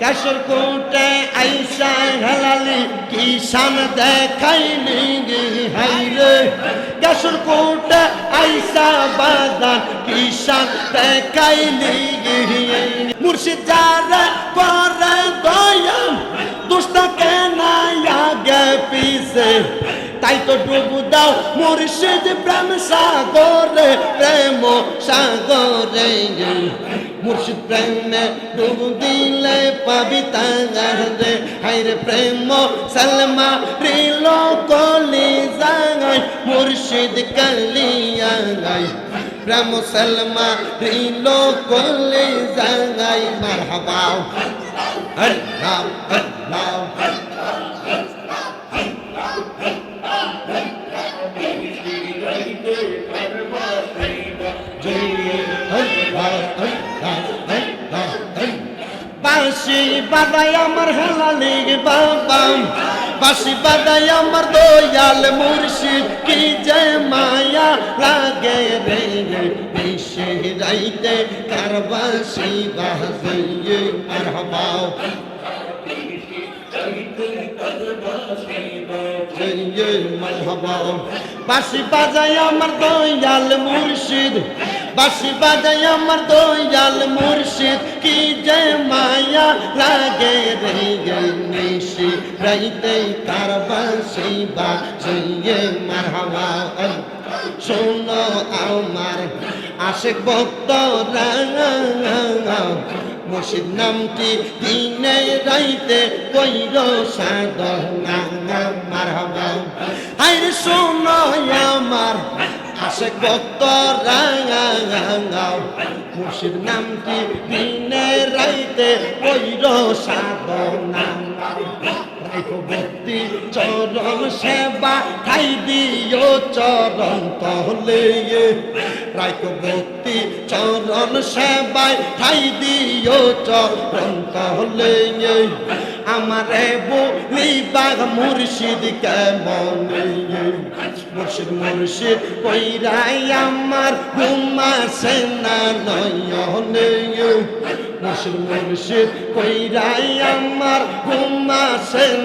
কেশর কোটে আইসা হেলালি কিষান দেখাইলি হাইরে কেশর কোটে আইসা বাদান কিষান দেখাইলি মুর্শিদ যারা করে দয়াম, দুষ্টা কেনা আগে পিছে তাই তো ডুবু দাও মুর্শিদ প্রেম সাগরে প্রেম সাগরে মুর্শিদ প্রেমে ডুবু দিলে পাবি তাঙ্গারে হাইরে প্রেম সালমা রিল কলি জাগাই মুর্শিদ কালিয়া গাই প্রেম সালমা রিল কলি জাগাই মারহাবা আল্লাহ আল্লাহ বাঁশি বাদাই আমার হেলালি বাবাম। বাঁশি বাদাই আমার দয়াল মুর্শিদ, কি যে মায়া লাগে রে বিশ্বে রাইতে কার বাঁশি বাজে আর হবাও। বাঁশি বাজাই আমার দয়াল মুর্শিদ বাঁশি বাজাই আমার দয়াল মুর্শিদ, কি যে মায়া লাগে রে নিশি। রাইতে কার বাঁশি বাজিয়ে মার হওয়া শোনো আমার আশেক ভক্ত মুর্শিদ নামটি দিনে রাইতে কইর সাধনা মার হবা আইরে শোনো আমার আশেক ভক্ত মুর্শিদ নামটি দিনে রাইতে ওই সাধনা ভক্তি সেবা খাই দিও, চরণ তহলে রাইকো ভক্তি, চরণ সেবায় খাই দিও, চরণ তহলে আমারে বলিবাগ মুর্শিদ কেমন মুর্শিদ মুর্শিদ কইরাই আমার ঘুমা সেনা নয়নে মুর্শিদ মুর্শিদ কইরাই আমার ঘুমা সেনা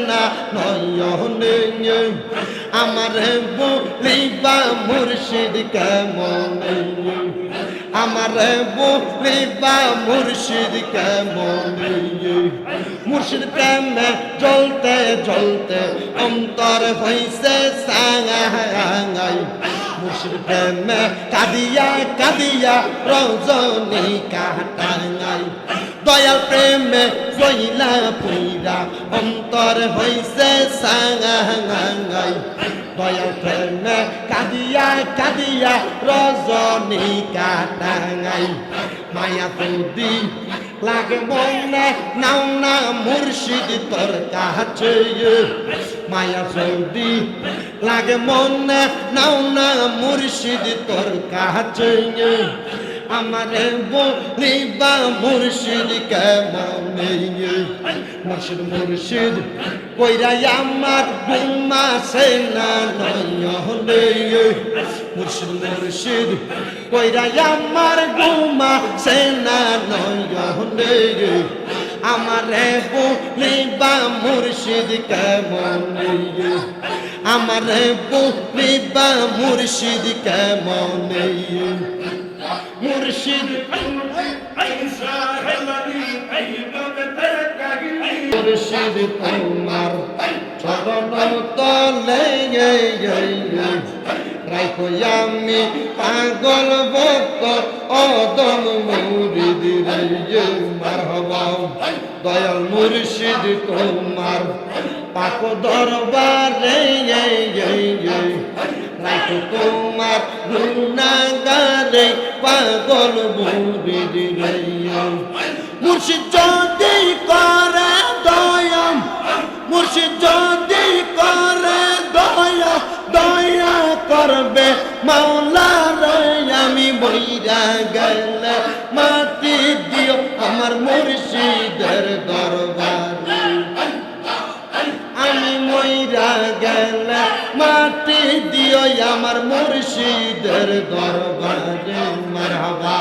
নয়নে আমারে বলিবা মুর্শিদ কেমন আমারে বলিবা মুর্শিদ কেমন মুর্শিদ প্রেমে জ্বলতে জ্বলতে অন্তর হইছে সাঙাই মুর্শিদ প্রেমে কাদিয়া কাদিয়া রজনী কাটাঙাই। দয়াল প্রেমে জইলা পুইরা অন্তর হইছে সাঙাই দয়াল প্রেমে কাদিয়া কাদিয়া রজনী কাটাঙাই। মায়া তুদি লাগে মনে, নাও না মুর্শিদ তোর কাছে। মায়া সৌদি লাগে মনে, নাও না মুর্শিদ তোর কাছে। আমারে বলিবা মুর্শিদ কেমন মুর্শিদ মুর্শিদ কইরা আমার গুমা সেনা নয়নে মুর্শিদ মুর্শিদ কইরা আমার গুমা সেনা নয়নে আমারে বলিবা মুর্শিদ কেমন আমারে বলিবা মুর্শিদ কেমন মুর্শিদ। মুর্শিদ তোমার চরণ তলে রাখো আমি পাগল ভক্ত, অদম মুরিদ মার হবাও দয়াল মুর্শিদ তোমার পাক দরবারে রাখো তোমার গুণাগারে পাগল মুরিদ রে মুর্শিদ যদি করে দয়াম মুর্শিদ যদি করে দয়া দয়া করবে মাওলা রে। আমি বইরা গেলে মাটি দিও আমার মুর্শিদের দরবারে। লই আমার মুর্শিদের দরবারে মারহাবা।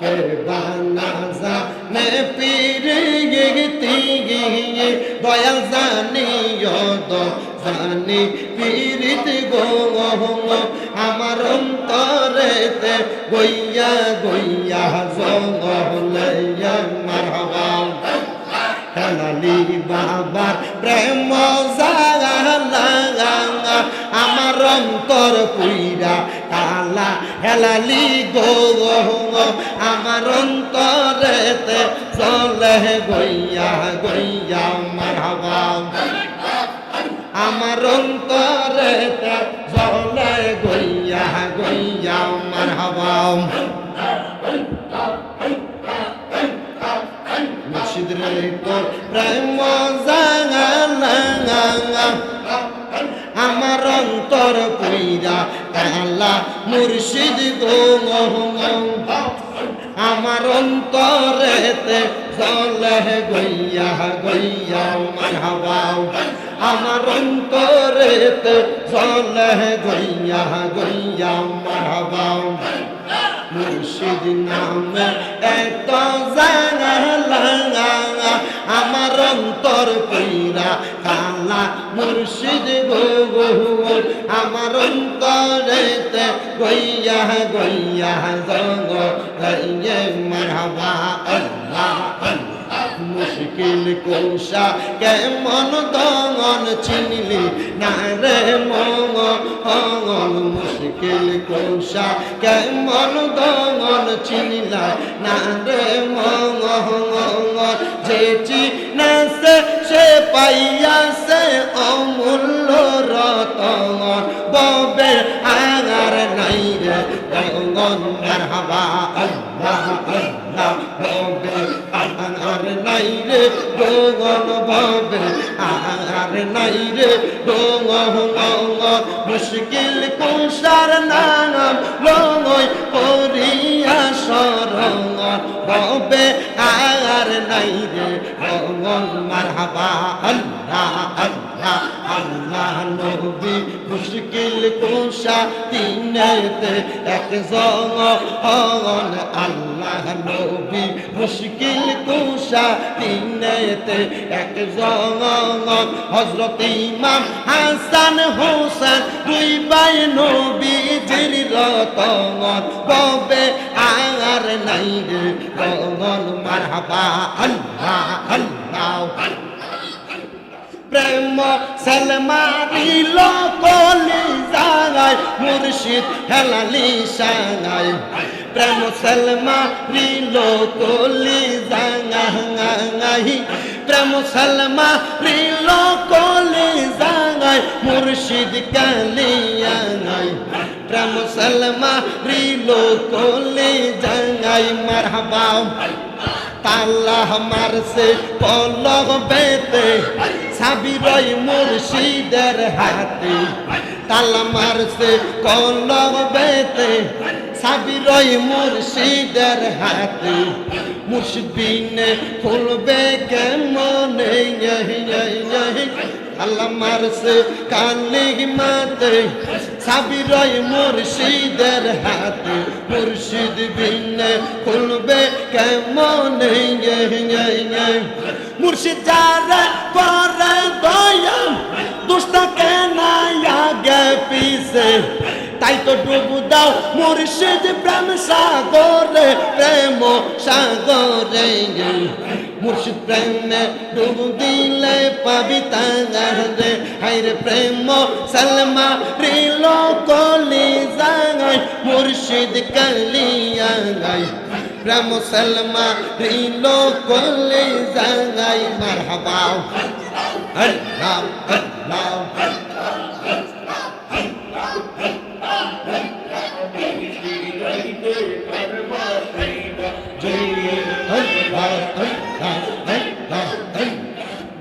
কে বানাজা নে পীর গিগতি গিয়ে দয়াল জানিও দো জানি পীরিত গো আমার অন্তরেতে গইয়া গইয়া জঙ্গলাইয়া মারহাবা। কালালি বাবার প্রেম জা অন্তর পুইরা কালা হেলালি গো আমার অন্তরেতে চলে গইয়া গইয়া মারহাবা। আমার অন্তরেতে চলে গইয়া গইয়া মারহাবা। মুর্শিদের তোর প্রেম জাগালা অন্তর পুইরা কাহালা মুর্শিদ গো আমার অন্তরেতে জলে গইয়া গইয়া মারহাবা আমার অন্তরেতে জলে গইয়া গইয়া মারহাবা মুর্শিদ নামে এত জাগালা আমার অন্তর পীরা কালা। মুর্শিদ গো আমার অন্তরেতে গইয়া গইয়া, জগ গইয়ে মারহাবা, আল্লাহ। মুশকিল কোষা কেমন দঙন চিনলি? না রে মঙ্গল মুশকিল কোষা কেমন দঙন চিনলা? না রে মঙ্গল যে চিনাসে সে পাইয়াছে অমূল্য রতন ববে আগার নাই রে দঙন মারহাবা। রে দঙন মুশকিল কুসার নাম লঙ্গই করিয়া শরণ ববে আর নাই রে দঙন মারহাবা আল্লাহ আল্লাহ আল্লাহ নবী, মুশকিল কুষা তিনেতে এক জন আল্লাহ নবী। মুশকিল কুষা তিনেতে এক জন হজরত ইমাম হাসান হোসেন। দুই বাই নবীজির রতন ববে আর নাই রে রঙন মারহাবা আল্লাহ আল্লাহ। প্রেম সালমারিল কলি জাগায় মুর্শিদ হেলালি সাগায় প্রেম সালমারিল কলি জাগাই, প্রেম সালমারিল কলি জাগায় মুর্শিদ কালিয়াগাই প্রেম সালমারিল কলি জাগাই, মারহাবা। তাল্লাহ মারছে পলক বেতে। সাবিরই মুর্শিদের হাতে তাল মারছে কলম বেতে। সাবিরই মুর্শিদের হাতে মুর্শিদিনে খুলবে কেমন? আল্লাহ মারছে কালি মাতে সাবিরই মুর্শিদের হাতে মুর্শিদ বিনে খুলবে কেমন? মুর্শিদ যারা করে দয়া দুষ্টা কেন আগে পিছে। তাই তো ডুবু দাও মুর্শিদ প্রেম সাগরে প্রেম সাগরে মুর্শিদ প্রেমে ডুবু দিলে পাবি তাগারে হাইরে প্রেম, সালমা রিল কলি জাগাই, মুর্শিদ কালিয়া গাই। প্রেম, সালমা রিল কলি জাগাই। মারহাবা আল্লাহ আল্লাহ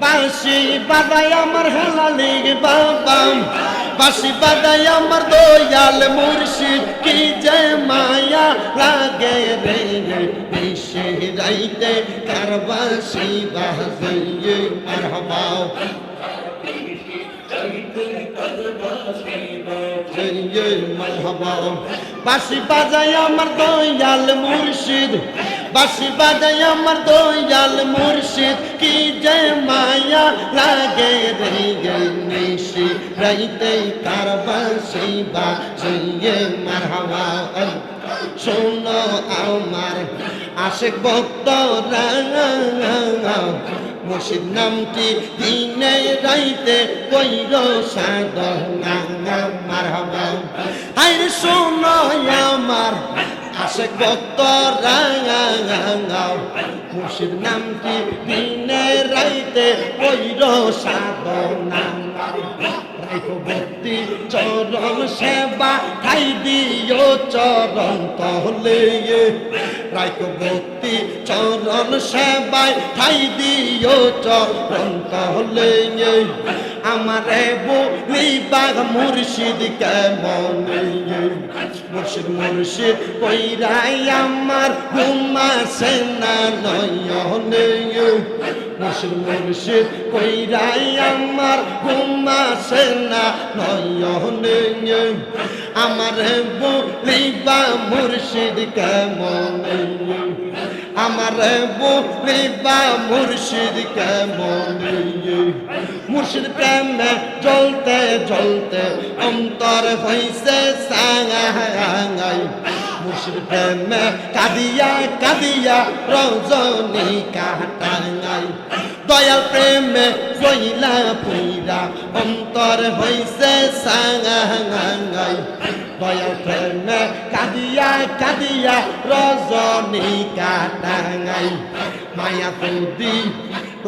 বাঁশি বাদাই আমার হেলালি বাবাম বাঁশি বাদাই আমার দয়াল মুর্শিদ, কি যে মায়া লাগে রে বিশ্বে রাইতে কার বাঁশি বাজাইয়ে মারহাবাও মারহাবা বাঁশি বাজাই আমার দয়াল মুর্শিদ। বাসি বাজাই আমার দয়াল মুর্শিদ। কি যে মায়া লাগে রে গে নিশি। রাইতে তার বাসি বাজিয়ে মারহাবা। শোনো আমার আশেক ভক্ত মুর্শিদ নামটি দিনে রাইতে কইর সাধনা মারহাবা আইরে শোনো আমার আশেক ভক্ত মুর্শিদ নামটি দিনে রাইতে কইর সাধনা ভক্তি চরণ সেবা ঠাই দিও চরণ তহলে রাইক ভক্তি চরণ সেবায় ঠাই দিও চরণ তহলে আমারে বলিবাগ মুর্শিদ কেমন? মুর্শিদ মুর্শিদ কইরাই আমার ঘুমা সেনা নয়নে মুর্শিদ মুর্শিদ কইরাই আমার ঘুমা সেনা নয়নে আমার বলিবা মুর্শিদ কেমন? আমার বলিবা মুর্শিদ কেমন? মুর্শিদ প্রেমে জ্বলতে জ্বলতে অন্তর হইছে সাঙাই। মুর্শিদ প্রেমে কাদিয়া কাদিয়া রজনী কাটাঙাই দয়াল প্রেমে জইলা পুইরা অন্তর হইছে সাঙাই। দয়াল প্রেমে কাদিয়া কাদিয়া রজনী কাটাঙাই। মায়া ফুদি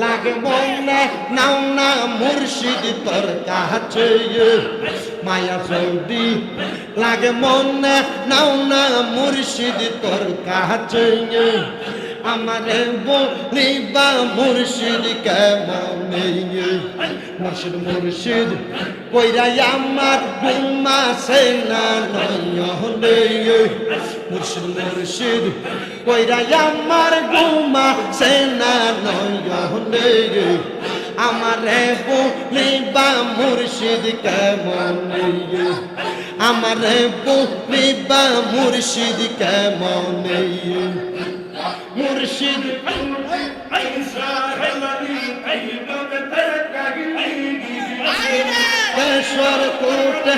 লাগে মনে, নাও না মুর্শিদ তোর কাছে। মায়া সৌদি লাগে মনে, নাও না মুর্শিদ তোর কাছে। আমারে বলিবা মুর্শিদ কেমন? মুর্শিদ মুর্শিদ, কইরা আমার গুমা সেনা নয়নে। মুর্শিদ মুর্শিদ, কইরা আমার গুমা সেনা নয়নে। আমারে বলিবা মুর্শিদ কেমন? আমারে বলিবা মুর্শিদ কেমন? مرشد اشور کوٹه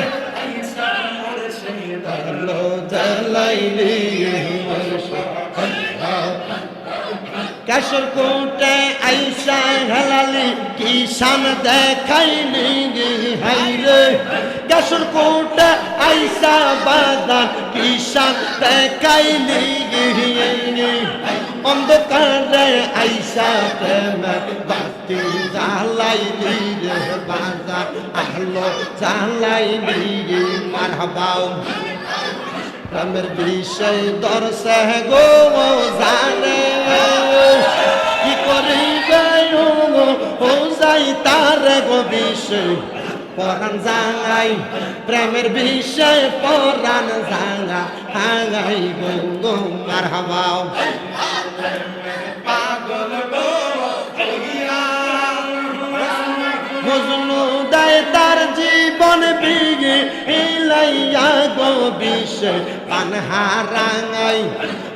دلو دلائلی کشر کوٹے ایسا حلالی کی شان دیکھائی لیں حیرے کشر کوٹے ایسا بادان کی شان دیکھائی لیں گے অন্ধকারে আইসা প্রেম বাতি জ্বালাই দিলে বাজার, আলো জ্বালাই দিয়ে মারহাবাও প্রেমের বিষয় দর্শে গো জানে। কি করিবে ও যাই তার গো বিষয় পরান জাঙাই প্রেমের বিষয় পরান জাঙা হাঙাই বন্ধু মার হাওয়াও মজনু দায় জীবন বিগে হিলাইয়া গো বিষয় পানহা রাঙাই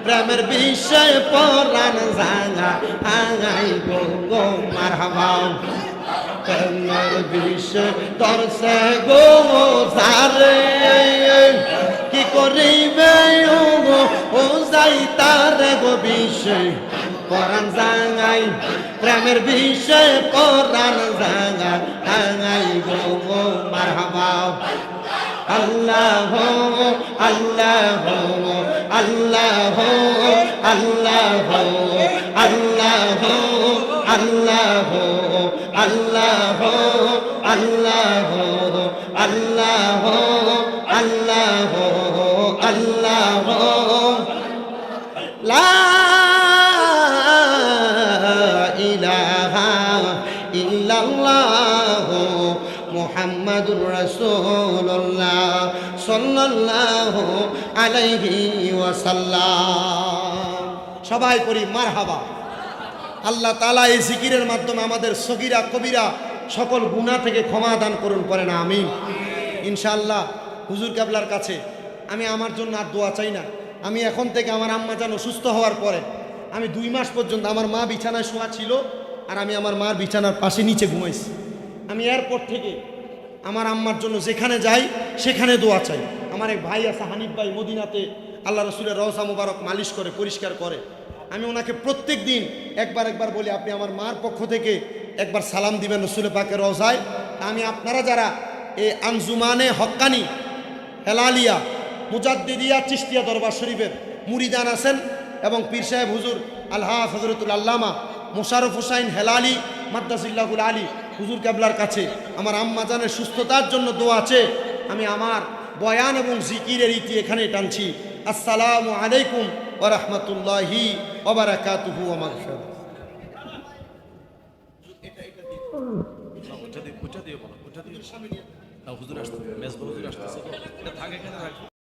প্রেমের বিষয় পরান জাঙা হাঙাই বন্ধু মার হাওয়াও প্রেমের বিষয় দর্শে গো সারে কি করিবে ও যাই তার গো বিষয় পরাণ জাঙাই প্রেমের বিষয় পরাণ জাঙা হাঙাই গো গো আল্লাহ আল্লাহ আল্লাহ আল্লাহ আল্লাহ আল্লাহ। আল্লাহ আল্লাহ আল্লাহ আল্লাহ। লা ইলাহা সবাই করি মারহাবা। আল্লাহ তালা এই জিকিরের মাধ্যমে আমাদের সগিরা, কবিরা সকল গুণা থেকে ক্ষমা দান করুন পরে না আমি ইনশাআল্লাহ, হুজুর কাবলার কাছে, আমি আমার জন্য আর দোয়া চাই না। আমি এখন থেকে আমার আম্মা যেন সুস্থ হওয়ার পরে, আমি দুই মাস পর্যন্ত আমার মা বিছানায় শোয়া ছিল, আর আমি আমার মার বিছানার পাশে নিচে ঘুমাইছি। আমি এরপর থেকে আমার আম্মার জন্য যেখানে যাই, সেখানে দোয়া চাই। আমার এক ভাই আছে, হানিফ ভাই, মদিনাতে আল্লাহ রসুলের রহসা মুবারক মালিশ করে, পরিষ্কার করে। আমি ওনাকে প্রত্যেক দিন একবার একবার বলি, আপনি আমার মার পক্ষ থেকে একবার সালাম দিবেন রসুল পাকের রওজায়। আমি আপনারা যারা এই আনজুমানে হক্কানি, হেলালিয়া, মুজাদ্দিদিয়া চিস্তিয়া দরবার শরীফের মুরিদান আছেন এবং পীর সাহেব হুজুর আল্লাহ হজরতুল আল্লামা মোশারফ হুসাইন হেলালি মাদ্দাসিল্লাহুল আলী হুজুর কেবলার কাছে আমার আম্মা জানের সুস্থতার জন্য দোয়া আছে। আমি আমার বয়ান এবং জিকিরের ইতি এখানে টানছি। আসসালামু আলাইকুম ওয়া রাহমাতুল্লাহি ওয়া ওটা দিয়ে ওটা দিয়ে বলো ওটা দিয়ে। হুজুর আসতে মেজবা হুজুর আসতেছে। থাকে এখানে